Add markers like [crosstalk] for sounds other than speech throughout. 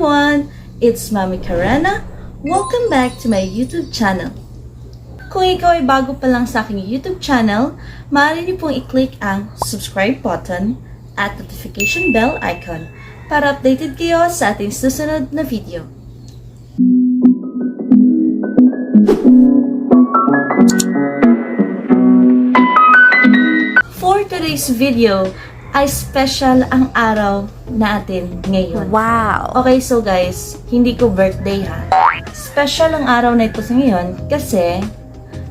everyone! It's Mami Karana. Welcome back to my YouTube channel. Kung ikaw ay bago pa lang sa aking YouTube channel, maaari niyo pong i-click ang subscribe button at notification bell icon para updated kayo sa ating susunod na video. For today's video, ay special ang araw natin ngayon. Wow. Okay, so guys, hindi ko birthday ha. Special ang araw na ito sa ngayon kasi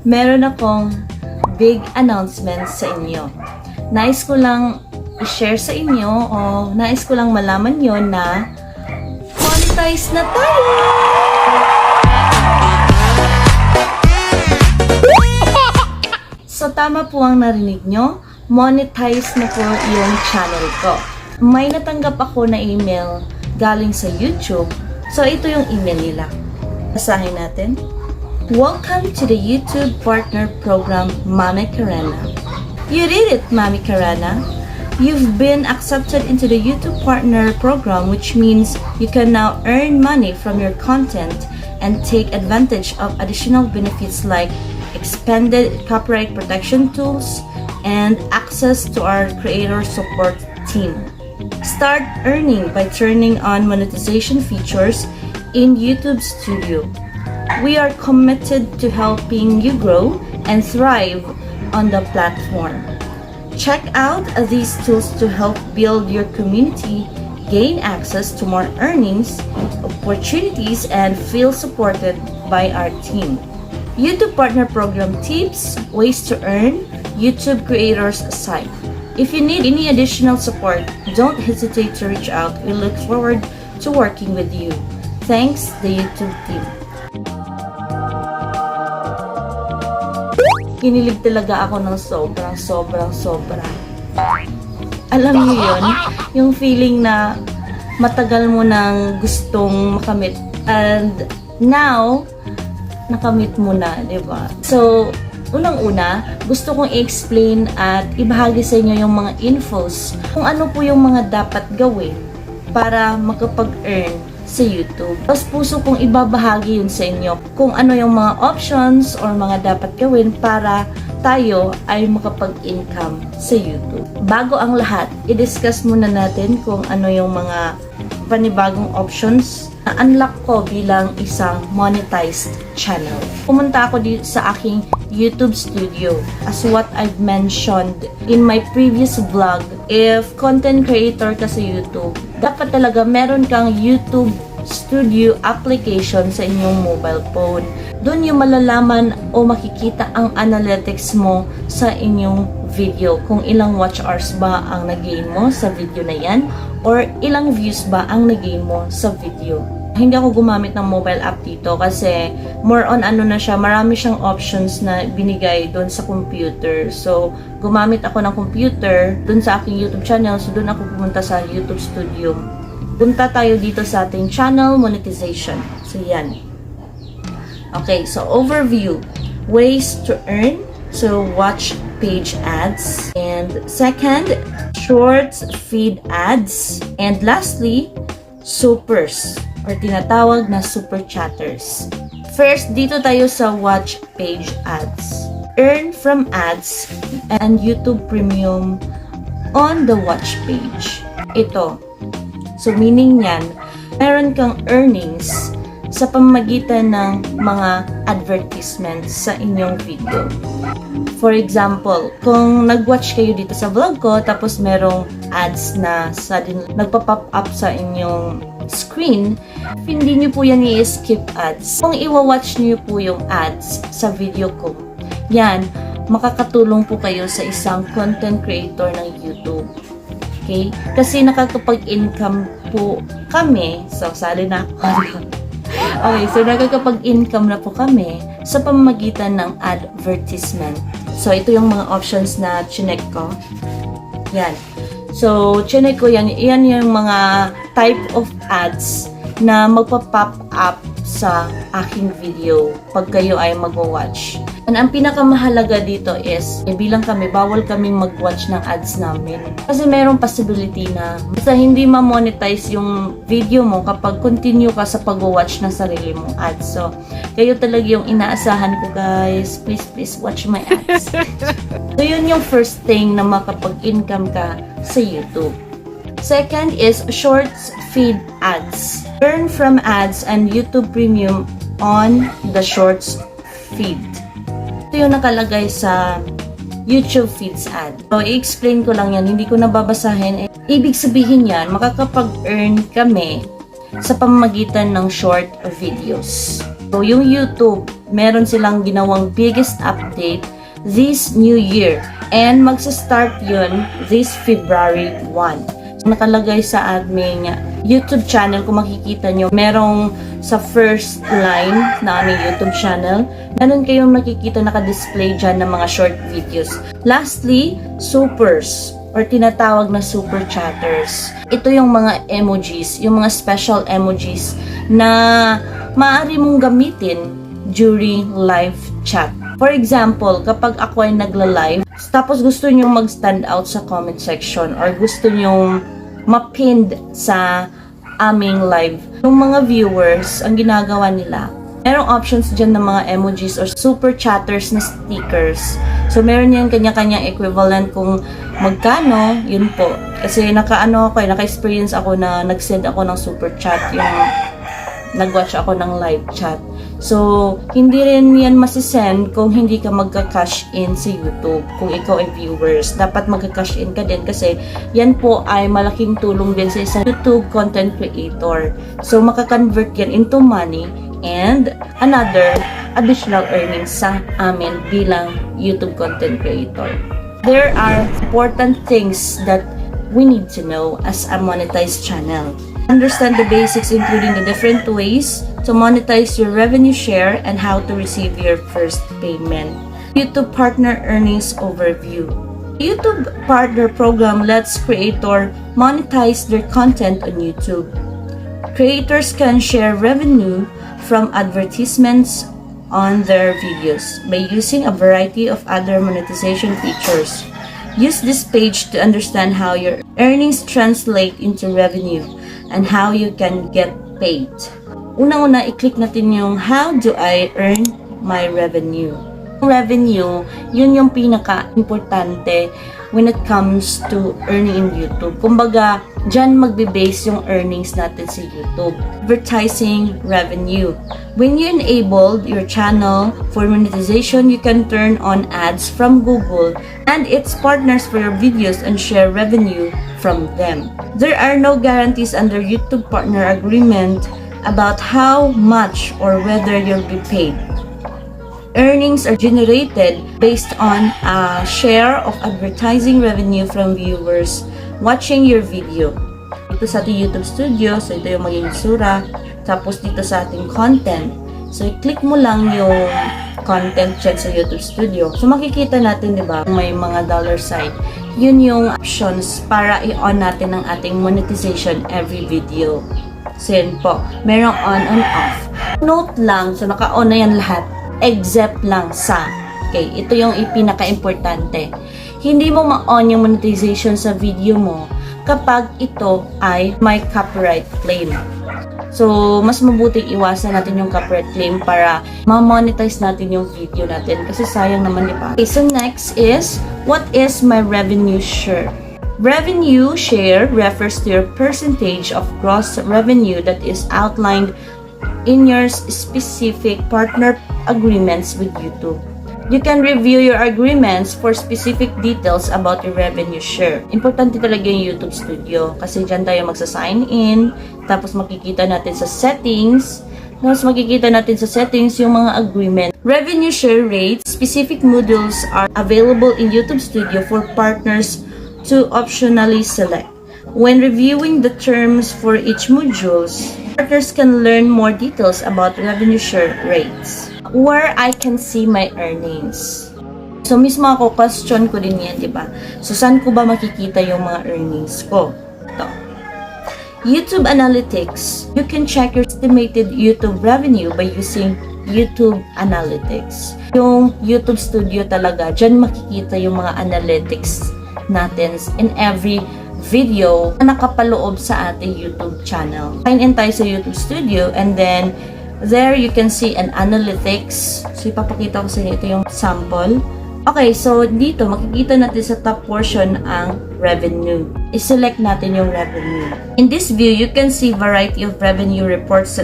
meron akong big announcement sa inyo. Nais ko lang i-share sa inyo o nais ko lang malaman yon na monetize na tayo! [laughs] So tama po ang narinig nyo, monetize na po yung channel ko. May natanggap ako na email galing sa YouTube. So ito yung email nila. Basahin natin. Welcome to the YouTube Partner Program, Mami Karana. You did it, Mami Karana. You've been accepted into the YouTube Partner Program, which means you can now earn money from your content and take advantage of additional benefits like expanded copyright protection tools and access to our creator support team. Start earning by turning on monetization features in YouTube Studio. We are committed to helping you grow and thrive on the platform. Check out these tools to help build your community, gain access to more earnings, opportunities, and feel supported by our team. YouTube Partner Program tips, ways to earn, YouTube creators site. If you need any additional support, don't hesitate to reach out. We look forward to working with you. Thanks, the YouTube team. Kinilig talaga ako ng sobrang, sobrang, sobra. Alam niyo yun? Yung feeling na matagal mo nang gustong makamit. And now, nakamit mo na, di ba? So, unang-una, gusto kong i-explain at ibahagi sa inyo yung mga infos kung ano po yung mga dapat gawin para makapag-earn sa YouTube. Tapos puso kong ibabahagi yun sa inyo kung ano yung mga options or mga dapat gawin para tayo ay makapag-income sa YouTube. Bago ang lahat, i-discuss muna natin kung ano yung mga panibagong options na unlock ko bilang isang monetized channel. Pumunta ako dito sa aking YouTube studio. As what I've mentioned in my previous vlog, if content creator ka sa YouTube, dapat talaga meron kang YouTube studio application sa inyong mobile phone. Doon yung malalaman o makikita ang analytics mo sa inyong video. Kung ilang watch hours ba ang nag-gain mo sa video na yan or ilang views ba ang nag-gain mo sa video. Hindi ako gumamit ng mobile app dito kasi more on ano na siya, marami siyang options na binigay doon sa computer. So, gumamit ako ng computer doon sa aking YouTube channel. So, doon ako pumunta sa YouTube Studio. Punta tayo dito sa ating channel monetization. So, yan. Okay, so overview. Ways to earn. So, watch page ads. And second, shorts feed ads. And lastly, supers or tinatawag na super chatters. First, dito tayo sa watch page ads. Earn from ads and YouTube Premium on the watch page. Ito. So, meaning yan, meron kang earnings sa pamamagitan ng mga advertisements sa inyong video. For example, kung nag-watch kayo dito sa vlog ko, tapos merong ads na sudden nagpa-pop up sa inyong screen, hindi nyo po yan i-skip ads. Kung iwa-watch nyo po yung ads sa video ko, yan, makakatulong po kayo sa isang content creator ng YouTube. Okay? Kasi nakakapag-income po kami. So, sali na [laughs] okay, so nakakapag-income na po kami sa pamamagitan ng advertisement. So, ito yung mga options na chinek ko. Yan. So, chinek ko yan. Yan yung mga type of ads na magpa-pop up sa aking video pag kayo ay magwa-watch. And ang pinakamahalaga dito is, eh, bilang kami, bawal kaming mag-watch ng ads namin. Kasi merong possibility na basta hindi ma-monetize yung video mo kapag continue ka sa pag-watch ng sarili mong ads. So, kayo talaga yung inaasahan ko guys. Please, please watch my ads. [laughs] so, yun yung first thing na makapag-income ka sa YouTube. Second is shorts feed ads. Earn from ads and YouTube Premium on the shorts feed. Ito yung nakalagay sa YouTube feeds ad. So, i-explain ko lang yan. Hindi ko nababasahin. Ibig sabihin yan, makakapag-earn kami sa pamamagitan ng short videos. So, yung YouTube, meron silang ginawang biggest update this new year. And magsa-start yun this February 1 nakalagay sa aming YouTube channel, kung makikita nyo, merong sa first line na aming YouTube channel, meron kayong makikita naka-display dyan ng mga short videos. Lastly, supers or tinatawag na super chatters. Ito yung mga emojis, yung mga special emojis na maaari mong gamitin during live chat. For example, kapag ako ay nagla-live, tapos gusto nyo mag-stand out sa comment section or gusto nyo mapinned sa aming live. Yung mga viewers, ang ginagawa nila, merong options dyan ng mga emojis or super chatters na stickers. So, meron yan kanya-kanyang equivalent kung magkano, yun po. Kasi naka-ano ako, eh, naka-experience ako na nag-send ako ng super chat yung nag-watch ako ng live chat. So, hindi rin yan masisend kung hindi ka magka-cash in sa YouTube. Kung ikaw ay viewers, dapat magka-cash in ka din kasi yan po ay malaking tulong din sa isang YouTube content creator. So, makakonvert yan into money and another additional earnings sa amin bilang YouTube content creator. There are important things that we need to know as a monetized channel. Understand the basics including the different ways to monetize your revenue share and how to receive your first payment. YouTube Partner Earnings Overview YouTube Partner Program lets creators monetize their content on YouTube. Creators can share revenue from advertisements on their videos by using a variety of other monetization features. Use this page to understand how your earnings translate into revenue and how you can get paid. Unang-una, i-click natin yung how do I earn my revenue. Revenue, yun yung pinaka-importante when it comes to earning in YouTube. Kumbaga, dyan magbe-base yung earnings natin sa YouTube. Advertising revenue. When you enabled your channel for monetization, you can turn on ads from Google and its partners for your videos and share revenue from them. There are no guarantees under YouTube partner agreement about how much or whether you'll be paid. Earnings are generated based on a share of advertising revenue from viewers watching your video. Ito sa ating YouTube studio, so ito yung maging sura. Tapos dito sa ating content. So, i-click mo lang yung content check sa YouTube studio. So, makikita natin, di ba, may mga dollar sign. Yun yung options para i-on natin ang ating monetization every video. Yun po. Merong on and off. Note lang, so naka-on na yan lahat. Except lang sa, okay, ito yung pinaka-importante. Hindi mo ma-on yung monetization sa video mo kapag ito ay may copyright claim. So, mas mabuting iwasan natin yung copyright claim para ma-monetize natin yung video natin kasi sayang naman, di ba? Okay, so next is, what is my revenue share? Revenue share refers to your percentage of gross revenue that is outlined in your specific partner agreements with YouTube. You can review your agreements for specific details about your revenue share. Importante talaga yung YouTube Studio kasi dyan tayo magsa-sign in, tapos makikita natin sa settings, tapos makikita natin sa settings yung mga agreement. Revenue share rates, specific modules are available in YouTube Studio for partners to optionally select. When reviewing the terms for each modules, partners can learn more details about revenue share rates. Where I can see my earnings. So, mismo ako, question ko din yan, di ba? So, saan ko ba makikita yung mga earnings ko? Ito. YouTube Analytics. You can check your estimated YouTube revenue by using YouTube Analytics. Yung YouTube Studio talaga, dyan makikita yung mga analytics natin in every video na nakapaloob sa ating YouTube channel. Sign in tayo sa YouTube Studio and then there you can see an analytics. So ipapakita ko sa inyo ito yung sample. Okay, so dito makikita natin sa top portion ang revenue. I-select natin yung revenue. In this view, you can see variety of revenue reports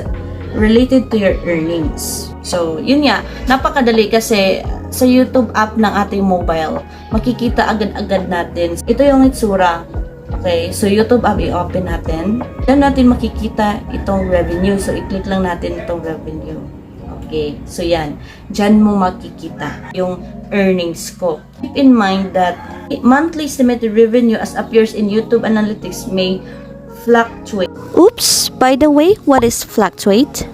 related to your earnings. So, yun nga, napakadali kasi sa YouTube app ng ating mobile, makikita agad-agad natin. Ito yung itsura. Okay, so YouTube app i-open natin. Diyan natin makikita itong revenue. So, i-click lang natin itong revenue. Okay, so yan. Diyan mo makikita yung earnings ko. Keep in mind that monthly estimated revenue as appears in YouTube Analytics may fluctuate. Oops, by the way, what is fluctuate?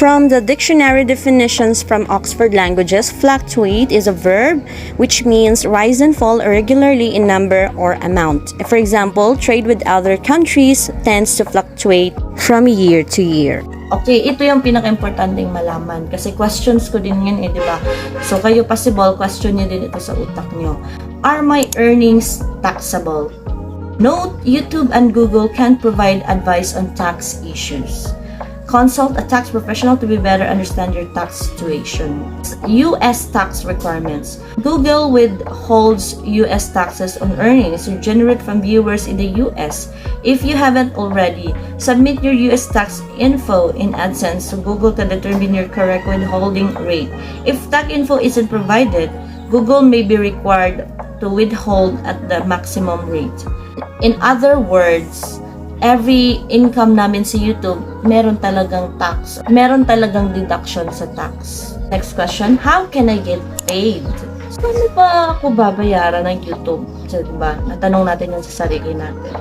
From the dictionary definitions from Oxford Languages, fluctuate is a verb which means rise and fall irregularly in number or amount. For example, trade with other countries tends to fluctuate from year to year. Okay, ito yung pinaka-importanting malaman kasi questions ko din yun eh, di ba? So, kayo possible, question nyo din ito sa utak nyo. Are my earnings taxable? Note, YouTube and Google can provide advice on tax issues. Consult a tax professional to be better understand your tax situation. U.S. tax requirements. Google withholds U.S. taxes on earnings you generate from viewers in the U.S. If you haven't already, submit your U.S. tax info in AdSense so Google can determine your correct withholding rate. If tax info isn't provided, Google may be required to withhold at the maximum rate. In other words, every income namin sa YouTube, meron talagang tax. Meron talagang deduction sa tax. Next question, how can I get paid? So, Paano ba ako babayaran ng YouTube? So, diba? Natanong natin yan sa sarili natin.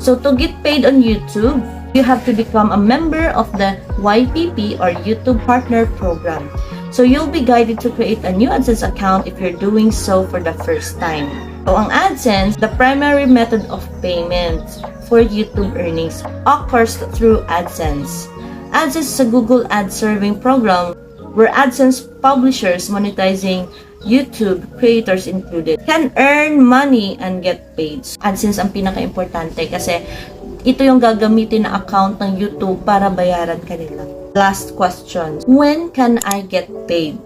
So, to get paid on YouTube, you have to become a member of the YPP or YouTube Partner Program. So, you'll be guided to create a new AdSense account if you're doing so for the first time. So, ang AdSense, the primary method of payment for YouTube earnings occurs through AdSense. AdSense is a Google Ad Serving program where AdSense publishers monetizing YouTube creators included can earn money and get paid. AdSense ang pinaka-importante kasi ito yung gagamitin na account ng YouTube para bayaran kanila. Last question. When can I get paid?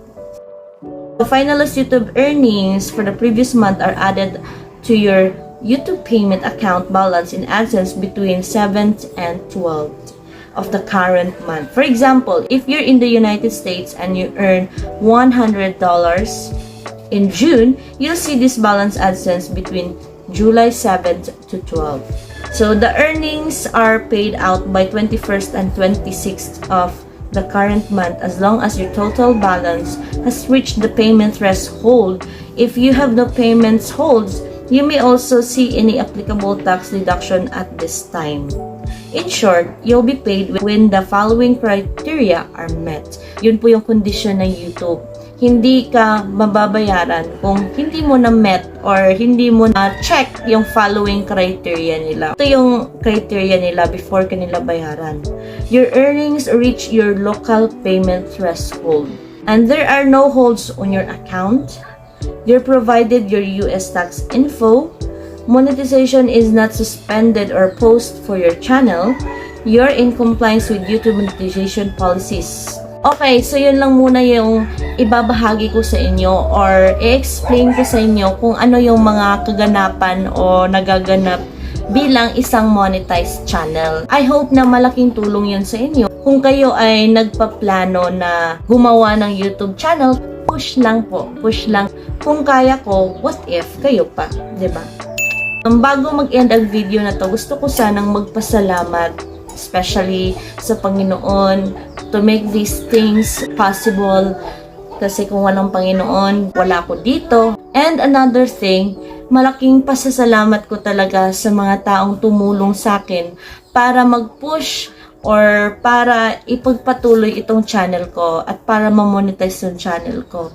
The finalist YouTube earnings for the previous month are added to your YouTube payment account balance in AdSense between 7th and 12th of the current month. For example, if you're in the United States and you earn $100 in June, you'll see this balance AdSense between July 7th to 12th. So the earnings are paid out by 21st and 26th of the current month as long as your total balance has reached the payment threshold. If you have no payments holds, you may also see any applicable tax deduction at this time. In short, you'll be paid when the following criteria are met. Yun po yung condition ng YouTube. Hindi ka mababayaran kung hindi mo na met or hindi mo na check yung following criteria nila. Ito yung criteria nila before kanila bayaran. Your earnings reach your local payment threshold. And there are no holds on your account. You're provided your US tax info. Monetization is not suspended or paused for your channel. You're in compliance with YouTube monetization policies. Okay, so yun lang muna yung ibabahagi ko sa inyo or i-explain ko sa inyo kung ano yung mga kaganapan o nagaganap bilang isang monetized channel. I hope na malaking tulong yun sa inyo. Kung kayo ay nagpaplano na gumawa ng YouTube channel, push lang po, push lang. Kung kaya ko, what if kayo pa, 'di ba? Um, bago mag-end ang video na to, gusto ko sanang magpasalamat especially sa Panginoon to make these things possible kasi kung walang Panginoon, wala ko dito. And another thing, malaking pasasalamat ko talaga sa mga taong tumulong sa akin para mag-push or para ipagpatuloy itong channel ko at para ma-monetize yung channel ko.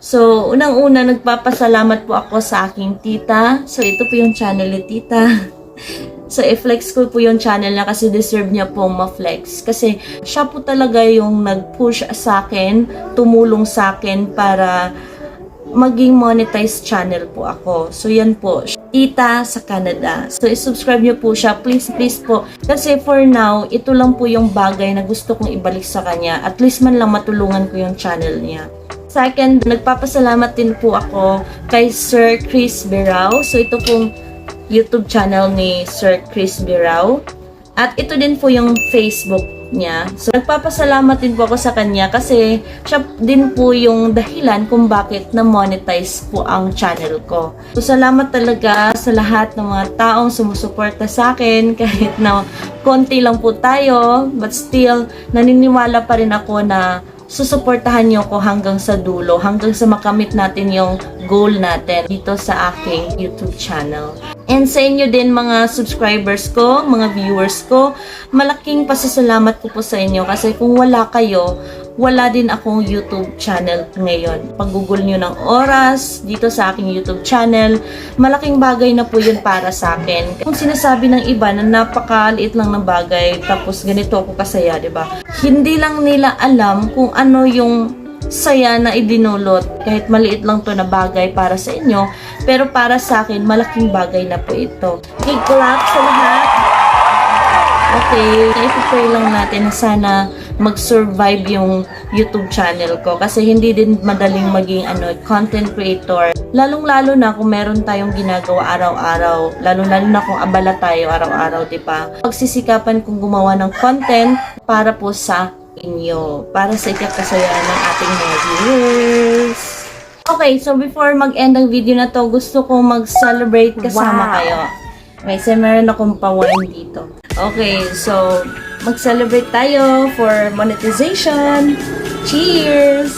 So, unang-una, nagpapasalamat po ako sa aking tita. So, ito po yung channel ni tita. [laughs] So, i-flex ko po yung channel niya kasi deserve niya pong ma-flex. Kasi siya po talaga yung nag-push sa akin, tumulong sa akin para maging monetized channel po ako. So, yan po. Tita sa Canada. So, i-subscribe niyo po siya. Please, please po. Kasi for now, ito lang po yung bagay na gusto kong ibalik sa kanya. At least man lang matulungan ko yung channel niya. Second, nagpapasalamat din po ako kay Sir Chris Birao. So, ito pong YouTube channel ni Sir Chris Birao. At ito din po yung Facebook niya. So, nagpapasalamat din po ako sa kanya kasi siya din po yung dahilan kung bakit na-monetize po ang channel ko. So, salamat talaga sa lahat ng mga taong sumusuporta sa akin [laughs] kahit na konti lang po tayo. But still, naniniwala pa rin ako na susuportahan niyo ko hanggang sa dulo, hanggang sa makamit natin yung goal natin dito sa aking YouTube channel. And sa inyo din mga subscribers ko, mga viewers ko, malaking pasasalamat ko po sa inyo kasi kung wala kayo, wala din akong YouTube channel ngayon. Paggugol nyo ng oras dito sa aking YouTube channel, malaking bagay na po yun para sa akin. Kung sinasabi ng iba na napakaliit lang ng bagay, tapos ganito ako kasaya, ba? Hindi lang nila alam kung ano yung saya na idinulot. Kahit maliit lang to na bagay para sa inyo pero para sa akin malaking bagay na po ito. Big clap sa lahat. Okay ipipray lang natin na sana mag-survive yung YouTube channel ko kasi hindi din madaling maging ano content creator. Lalong lalo na kung meron tayong ginagawa araw-araw lalong lalo na kung abala tayo araw-araw di ba? Pagsisikapan kong gumawa ng content para po sa inyo para sa ikakasayaan ng ating mga viewers. Okay, so before mag-end ang video na to, gusto ko mag-celebrate kasama Wow. kayo. Okay, so meron akong pa-wine dito. Okay, so mag-celebrate tayo for monetization. Cheers!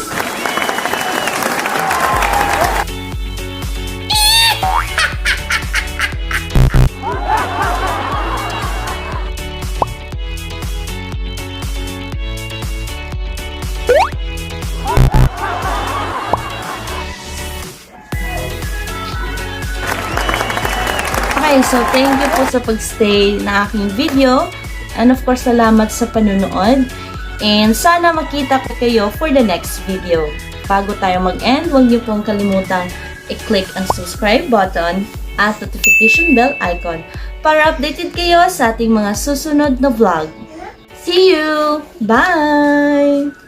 So thank you po sa pagstay na aking video. And of course, salamat sa panunood. And sana makita ko kayo for the next video. Bago tayo mag-end, huwag niyo pong kalimutang i-click ang subscribe button at notification bell icon para updated kayo sa ating mga susunod na vlog. See you! Bye!